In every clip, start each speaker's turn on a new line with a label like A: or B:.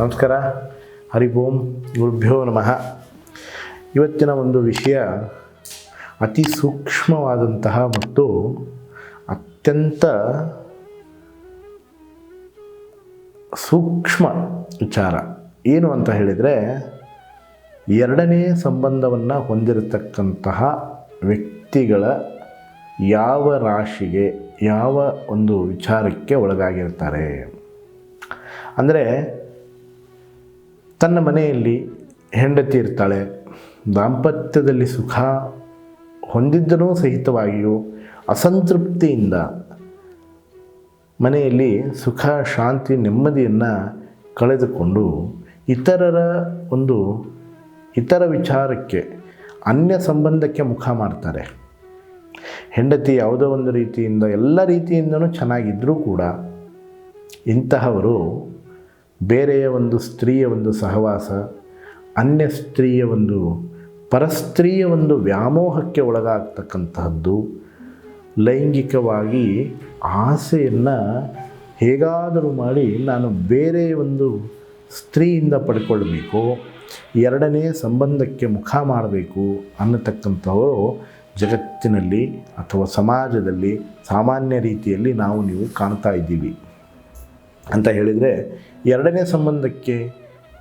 A: ನಮಸ್ಕಾರ. ಹರಿ ಓಂ ಗುರುಭ್ಯೋ ನಮಃ. ಇವತ್ತಿನ ಒಂದು ವಿಷಯ ಅತಿ ಸೂಕ್ಷ್ಮವಾದಂತಹ ಮತ್ತು ಅತ್ಯಂತ ಸೂಕ್ಷ್ಮ ವಿಚಾರ. ಏನು ಅಂತ ಹೇಳಿದರೆ, ಎರಡನೇ ಸಂಬಂಧವನ್ನು ಹೊಂದಿರತಕ್ಕಂತಹ ವ್ಯಕ್ತಿಗಳ ಯಾವ ರಾಶಿಗೆ, ಯಾವ ಒಂದು ವಿಚಾರಕ್ಕೆ ಒಳಗಾಗಿರ್ತಾರೆ. ಅಂದರೆ ತನ್ನ ಮನೆಯಲ್ಲಿ ಹೆಂಡತಿ ಇರ್ತಾಳೆ, ದಾಂಪತ್ಯದಲ್ಲಿ ಸುಖ ಹೊಂದಿದ್ದನೂ ಸಹಿತವಾಗಿಯೂ ಅಸಂತೃಪ್ತಿಯಿಂದ ಮನೆಯಲ್ಲಿ ಸುಖ, ಶಾಂತಿ, ನೆಮ್ಮದಿಯನ್ನು ಕಳೆದುಕೊಂಡು ಇತರರ ಒಂದು ಇತರ ವಿಚಾರಕ್ಕೆ, ಅನ್ಯ ಸಂಬಂಧಕ್ಕೆ ಮುಖ ಮಾಡ್ತಾರೆ. ಹೆಂಡತಿ ಯಾವುದೋ ಒಂದು ರೀತಿಯಿಂದ ಎಲ್ಲ ರೀತಿಯಿಂದನೂ ಚೆನ್ನಾಗಿದ್ದರೂ ಕೂಡ ಇಂತಹವರು ಬೇರೆಯ ಒಂದು ಸ್ತ್ರೀಯ ಒಂದು ಸಹವಾಸ, ಅನ್ಯ ಸ್ತ್ರೀಯ ಒಂದು ಪರಸ್ತ್ರೀಯ ಒಂದು ವ್ಯಾಮೋಹಕ್ಕೆ ಒಳಗಾಗ್ತಕ್ಕಂತಹದ್ದು, ಲೈಂಗಿಕವಾಗಿ ಆಸೆಯನ್ನು ಹೇಗಾದರೂ ಮಾಡಿ ನಾನು ಬೇರೆ ಒಂದು ಸ್ತ್ರೀಯಿಂದ ಪಡ್ಕೊಳ್ಬೇಕು, ಎರಡನೇ ಸಂಬಂಧಕ್ಕೆ ಮುಖ ಮಾಡಬೇಕು ಅನ್ನತಕ್ಕಂಥವರು ಜಗತ್ತಿನಲ್ಲಿ ಅಥವಾ ಸಮಾಜದಲ್ಲಿ ಸಾಮಾನ್ಯ ರೀತಿಯಲ್ಲಿ ನಾವು ನೀವು ಕಾಣ್ತಾ ಇದ್ದೀವಿ. ಅಂತ ಹೇಳಿದರೆ ಎರಡನೇ ಸಂಬಂಧಕ್ಕೆ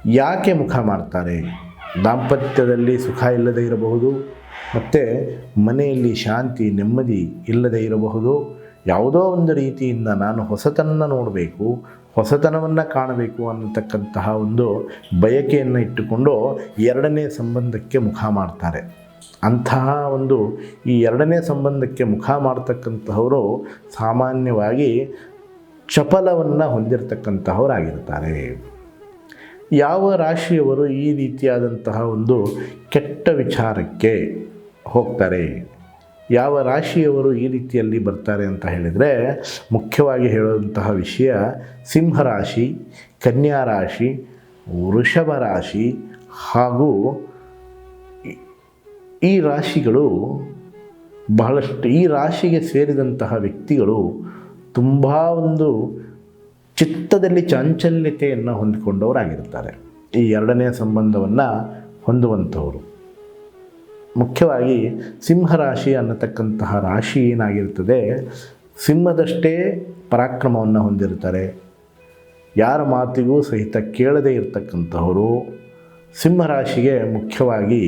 A: ಯಾಕೆ ಮುಖ ಮಾಡ್ತಾರೆ? ದಾಂಪತ್ಯದಲ್ಲಿ ಸುಖ ಇಲ್ಲದೆ ಇರಬಹುದು, ಮತ್ತು ಮನೆಯಲ್ಲಿ ಶಾಂತಿ, ನೆಮ್ಮದಿ ಇಲ್ಲದೆ ಇರಬಹುದು. ಯಾವುದೋ ಒಂದು ರೀತಿಯಿಂದ ನಾನು ಹೊಸತನ ನೋಡಬೇಕು, ಹೊಸತನವನ್ನು ಕಾಣಬೇಕು ಅನ್ನತಕ್ಕಂತಹ ಒಂದು ಬಯಕೆಯನ್ನು ಇಟ್ಟುಕೊಂಡು ಎರಡನೇ ಸಂಬಂಧಕ್ಕೆ ಮುಖ ಮಾಡ್ತಾರೆ. ಅಂತಹ ಒಂದು ಈ ಎರಡನೇ ಸಂಬಂಧಕ್ಕೆ ಮುಖ ಮಾಡ್ತಕ್ಕಂತಹವರು ಸಾಮಾನ್ಯವಾಗಿ ಚಪಲವನ್ನು ಹೊಂದಿರತಕ್ಕಂತಹವರಾಗಿರ್ತಾರೆ ಯಾವ ರಾಶಿಯವರು ಈ ರೀತಿಯಾದಂತಹ ಒಂದು ಕೆಟ್ಟ ವಿಚಾರಕ್ಕೆ ಹೋಗ್ತಾರೆ? ಯಾವ ರಾಶಿಯವರು ಈ ರೀತಿಯಲ್ಲಿ ಬರ್ತಾರೆ ಅಂತ ಹೇಳಿದರೆ, ಮುಖ್ಯವಾಗಿ ಹೇಳುವಂತಹ ವಿಷಯ ಸಿಂಹರಾಶಿ ಕನ್ಯಾ ರಾಶಿ, ವೃಷಭ ರಾಶಿ ಹಾಗೂ ಈ- ರಾಶಿಗಳು ಬಹಳಷ್ಟು, ಈ ರಾಶಿಗೆ ಸೇರಿದಂತಹ ವ್ಯಕ್ತಿಗಳು ತುಂಬ ಒಂದು ಚಿತ್ತದಲ್ಲಿ ಚಾಂಚಲ್ಯತೆಯನ್ನು ಹೊಂದಿಕೊಂಡವರಾಗಿರ್ತಾರೆ ಈ ಎರಡನೇ ಸಂಬಂಧವನ್ನು ಹೊಂದುವಂಥವರು. ಮುಖ್ಯವಾಗಿ ಸಿಂಹರಾಶಿ ಅನ್ನತಕ್ಕಂತಹ ರಾಶಿ ಏನಾಗಿರ್ತದೆ, ಸಿಂಹದಷ್ಟೇ ಪರಾಕ್ರಮವನ್ನು ಹೊಂದಿರ್ತಾರೆ ಯಾರ ಮಾತಿಗೂ ಸಹಿತ ಕೇಳದೇ ಇರತಕ್ಕಂಥವರು. ಸಿಂಹರಾಶಿಗೆ ಮುಖ್ಯವಾಗಿ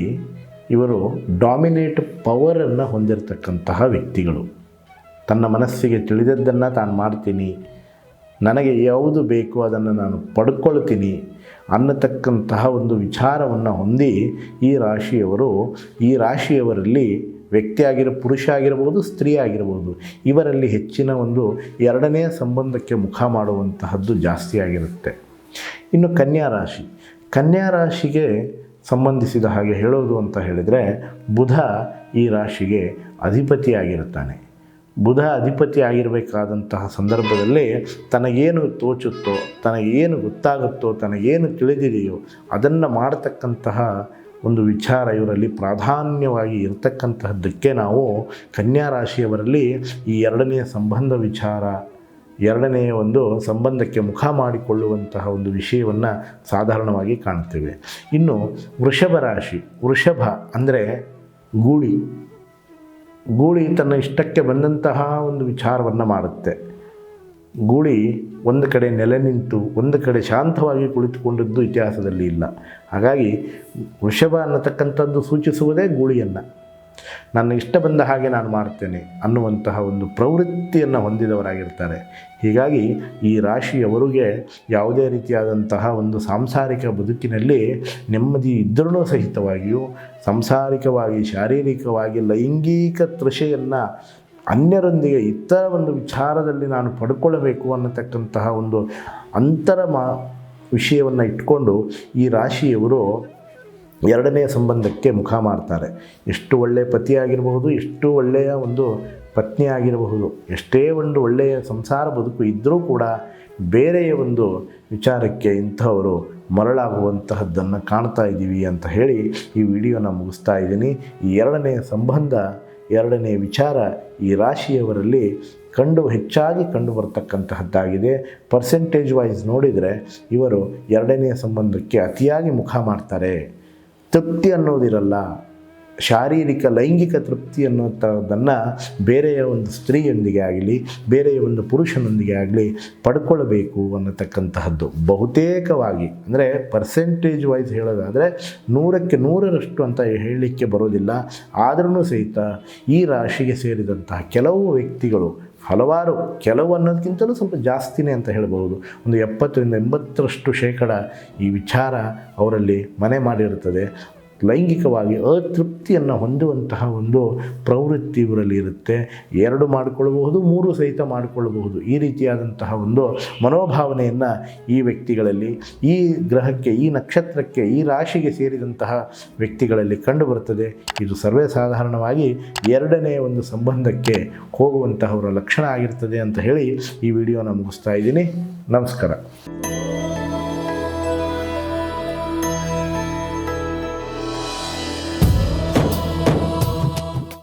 A: ಇವರು ಡಾಮಿನೇಟ್ ಪವರನ್ನು ಹೊಂದಿರತಕ್ಕಂತಹ ವ್ಯಕ್ತಿಗಳು. ತನ್ನ ಮನಸ್ಸಿಗೆ ತಿಳಿದದ್ದನ್ನು ತಾನು ಮಾಡ್ತೀನಿ. ನನಗೆ ಯಾವುದು ಬೇಕು ಅದನ್ನು ನಾನು ಪಡ್ಕೊಳ್ತೀನಿ ಅನ್ನತಕ್ಕಂತಹ ಒಂದು ವಿಚಾರವನ್ನು ಹೊಂದಿ ಈ ರಾಶಿಯವರು, ಈ ರಾಶಿಯವರಲ್ಲಿ ವ್ಯಕ್ತಿಯಾಗಿರೋ ಪುರುಷ ಆಗಿರಬಹುದು ಸ್ತ್ರೀ ಆಗಿರಬಹುದು ಇವರಲ್ಲಿ ಹೆಚ್ಚಿನ ಒಂದು ಎರಡನೇ ಸಂಬಂಧಕ್ಕೆ ಮುಖ ಮಾಡುವಂತಹದ್ದು ಜಾಸ್ತಿ ಆಗಿರುತ್ತೆ. ಇನ್ನು ಕನ್ಯಾ ರಾಶಿ. ಕನ್ಯಾ ರಾಶಿಗೆ ಸಂಬಂಧಿಸಿದ ಹಾಗೆ ಹೇಳೋದು ಅಂತ ಹೇಳಿದರೆ ಬುಧ ಈ ರಾಶಿಗೆ ಅಧಿಪತಿಯಾಗಿರುತ್ತಾನೆ. ಬುಧ ಅಧಿಪತಿ ಆಗಿರಬೇಕಾದಂತಹ ಸಂದರ್ಭದಲ್ಲಿ ತನಗೇನು ತೋಚುತ್ತೋ, ತನಗೇನು ಗೊತ್ತಾಗುತ್ತೋ, ತನಗೇನು ತಿಳಿದಿದೆಯೋ ಅದನ್ನು ಮಾಡತಕ್ಕಂತಹ ಒಂದು ವಿಚಾರ ಇವರಲ್ಲಿ ಪ್ರಾಧಾನ್ಯವಾಗಿ ಇರತಕ್ಕಂತಹದ್ದಕ್ಕೆ ನಾವು ಕನ್ಯಾ ರಾಶಿಯವರಲ್ಲಿ ಈ ಎರಡನೆಯ ಸಂಬಂಧ ವಿಚಾರ ಎರಡನೆಯ ಒಂದು ಸಂಬಂಧಕ್ಕೆ ಮುಖ ಮಾಡಿಕೊಳ್ಳುವಂತಹ ಒಂದು ವಿಷಯವನ್ನು ಸಾಧಾರಣವಾಗಿ ಕಾಣ್ತೇವೆ. ಇನ್ನು ವೃಷಭ ರಾಶಿ, ವೃಷಭ ಅಂದರೆ ಗೂಳಿ. ಗೂಳಿ ತನ್ನ ಇಷ್ಟಕ್ಕೆ ಬಂದಂತಹ ಒಂದು ವಿಚಾರವನ್ನು ಮಾಡುತ್ತೆ. ಗೂಳಿ ಒಂದು ಕಡೆ ನೆಲೆ ನಿಂತು ಒಂದು ಕಡೆ ಶಾಂತವಾಗಿ ಕುಳಿತುಕೊಂಡದ್ದು ಇತಿಹಾಸದಲ್ಲಿ ಇಲ್ಲ. ಹಾಗಾಗಿ ವೃಷಭ ಅನ್ನತಕ್ಕಂಥದ್ದು ಸೂಚಿಸುವುದೇ ಗೂಳಿಯನ್ನು. ನನ್ನ ಇಷ್ಟ ಬಂದ ಹಾಗೆ ನಾನು ಮಾಡ್ತೇನೆ ಅನ್ನುವಂತಹ ಒಂದು ಪ್ರವೃತ್ತಿಯನ್ನು ಹೊಂದಿದವರಾಗಿರ್ತಾರೆ. ಹೀಗಾಗಿ ಈ ರಾಶಿಯವರಿಗೆ ಯಾವುದೇ ರೀತಿಯಾದಂತಹ ಒಂದು ಸಾಂಸಾರಿಕ ಬದುಕಿನಲ್ಲಿ ನೆಮ್ಮದಿ ಇದ್ದರೂ ಸಹಿತವಾಗಿಯೂ, ಸಾಂಸಾರಿಕವಾಗಿ, ಶಾರೀರಿಕವಾಗಿ, ಲೈಂಗಿಕ ತೃಷೆಯನ್ನು ಅನ್ಯರೊಂದಿಗೆ ಇತರ ಒಂದು ವಿಚಾರದಲ್ಲಿ ನಾನು ಪಡ್ಕೊಳ್ಳಬೇಕು ಅನ್ನತಕ್ಕಂತಹ ಒಂದು ಅಂತರ ಮಾ ವಿಷಯವನ್ನು ಇಟ್ಕೊಂಡು ಈ ರಾಶಿಯವರು ಎರಡನೇ ಸಂಬಂಧಕ್ಕೆ ಮುಖ ಮಾಡ್ತಾರೆ. ಎಷ್ಟು ಒಳ್ಳೆಯ ಪತಿಯಾಗಿರಬಹುದು ಎಷ್ಟು ಒಳ್ಳೆಯ ಒಂದು ಪತ್ನಿ ಆಗಿರಬಹುದು, ಎಷ್ಟೇ ಒಂದು ಒಳ್ಳೆಯ ಸಂಸಾರ ಬದುಕು ಇದ್ದರೂ ಕೂಡ ಬೇರೆಯ ಒಂದು ವಿಚಾರಕ್ಕೆ ಇಂಥವರು ಮರಳಾಗುವಂತಹದ್ದನ್ನು ಕಾಣ್ತಾ ಇದ್ದೀವಿ ಅಂತ ಹೇಳಿ ಈ ವಿಡಿಯೋನ ಮುಗಿಸ್ತಾ ಇದ್ದೀನಿ. ಈ ಎರಡನೇ ಸಂಬಂಧ, ಎರಡನೇ ವಿಚಾರ ಈ ರಾಶಿಯವರಲ್ಲಿ ಕಂಡು ಹೆಚ್ಚಾಗಿ ಕಂಡು ಬರ್ತಕ್ಕಂತಹದ್ದಾಗಿದೆ. ಪರ್ಸೆಂಟೇಜ್ ವೈಸ್ ನೋಡಿದರೆ ಇವರು ಎರಡನೇ ಸಂಬಂಧಕ್ಕೆ ಅತಿಯಾಗಿ ಮುಖ ಮಾಡ್ತಾರೆ. ತೃಪ್ತಿ ಅನ್ನೋದಿರಲ್ಲ. ಶಾರೀರಿಕ, ಲೈಂಗಿಕ ತೃಪ್ತಿ ಅನ್ನುವಂಥದ್ದನ್ನು ಬೇರೆಯ ಒಂದು ಸ್ತ್ರೀಯೊಂದಿಗೆ ಆಗಲಿ, ಬೇರೆಯ ಒಂದು ಪುರುಷನೊಂದಿಗೆ ಆಗಲಿ ಪಡ್ಕೊಳ್ಬೇಕು ಅನ್ನತಕ್ಕಂತಹದ್ದು. ಬಹುತೇಕವಾಗಿ, ಅಂದರೆ ಪರ್ಸೆಂಟೇಜ್ ವೈಸ್ ಹೇಳೋದಾದರೆ ನೂರಕ್ಕೆ ನೂರರಷ್ಟು ಅಂತ ಹೇಳಲಿಕ್ಕೆ ಬರೋದಿಲ್ಲ. ಆದ್ರೂ ಸಹಿತ ಈ ರಾಶಿಗೆ ಸೇರಿದಂತಹ ಕೆಲವು ವ್ಯಕ್ತಿಗಳು ಹಲವಾರು ಕೆಲವು ಅನ್ನೋದಕ್ಕಿಂತಲೂ ಸ್ವಲ್ಪ ಜಾಸ್ತಿನೇ ಅಂತ ಹೇಳ್ಬೋದು ಒಂದು ಎಪ್ಪತ್ತರಿಂದ ಎಂಬತ್ತರಷ್ಟು ಶೇಕಡ ಈ ವಿಚಾರ ಅವರಲ್ಲಿ ಮನೆ ಮಾಡಿರುತ್ತದೆ. ಲೈಂಗಿಕವಾಗಿ ಅತೃಪ್ತಿಯನ್ನು ಹೊಂದುವಂತಹ ಒಂದು ಪ್ರವೃತ್ತಿ ಇವರಲ್ಲಿ ಇರುತ್ತೆ. ಎರಡು ಮಾಡಿಕೊಳ್ಳಬಹುದು ಮೂರು ಸಹಿತ ಮಾಡಿಕೊಳ್ಳಬಹುದು ಈ ರೀತಿಯಾದಂತಹ ಒಂದು ಮನೋಭಾವನೆಯನ್ನು ಈ ವ್ಯಕ್ತಿಗಳಲ್ಲಿ, ಈ ಗ್ರಹಕ್ಕೆ, ಈ ನಕ್ಷತ್ರಕ್ಕೆ, ಈ ರಾಶಿಗೆ ಸೇರಿದಂತಹ ವ್ಯಕ್ತಿಗಳಲ್ಲಿ ಕಂಡುಬರುತ್ತದೆ ಇದು ಸರ್ವೇ ಸಾಧಾರಣವಾಗಿ ಎರಡನೇ ಒಂದು ಸಂಬಂಧಕ್ಕೆ ಹೋಗುವಂತಹವರ ಲಕ್ಷಣ ಆಗಿರ್ತದೆ ಅಂತ ಹೇಳಿ ಈ ವಿಡಿಯೋನ ಮುಗಿಸ್ತಾ ಇದ್ದೀನಿ. ನಮಸ್ಕಾರ.